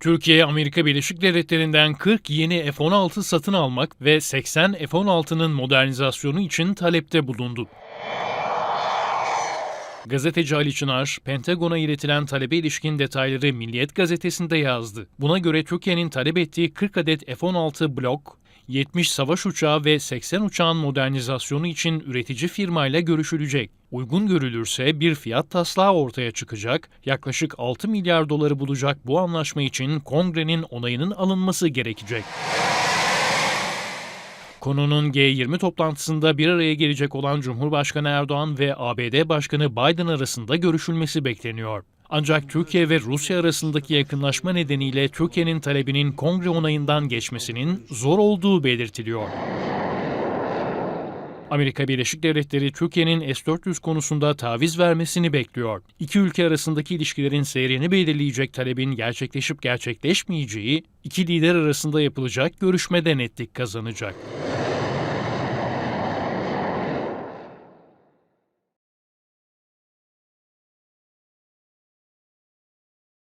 Türkiye, Amerika Birleşik Devletleri'nden 40 yeni F-16 satın almak ve 80 F-16'nın modernizasyonu için talepte bulundu. Gazeteci Ali Çınar, Pentagon'a iletilen talebe ilişkin detayları Milliyet gazetesinde yazdı. Buna göre Türkiye'nin talep ettiği 40 adet F-16 blok, 70 savaş uçağı ve 80 uçağın modernizasyonu için üretici firmayla görüşülecek. Uygun görülürse bir fiyat taslağı ortaya çıkacak, yaklaşık 6 milyar doları bulacak bu anlaşma için kongrenin onayının alınması gerekecek. Konunun G20 toplantısında bir araya gelecek olan Cumhurbaşkanı Erdoğan ve ABD Başkanı Biden arasında görüşülmesi bekleniyor. Ancak Türkiye ve Rusya arasındaki yakınlaşma nedeniyle Türkiye'nin talebinin kongre onayından geçmesinin zor olduğu belirtiliyor. Amerika Birleşik Devletleri Türkiye'nin S-400 konusunda taviz vermesini bekliyor. İki ülke arasındaki ilişkilerin seyrini belirleyecek talebin gerçekleşip gerçekleşmeyeceği iki lider arasında yapılacak görüşmede netlik kazanacak.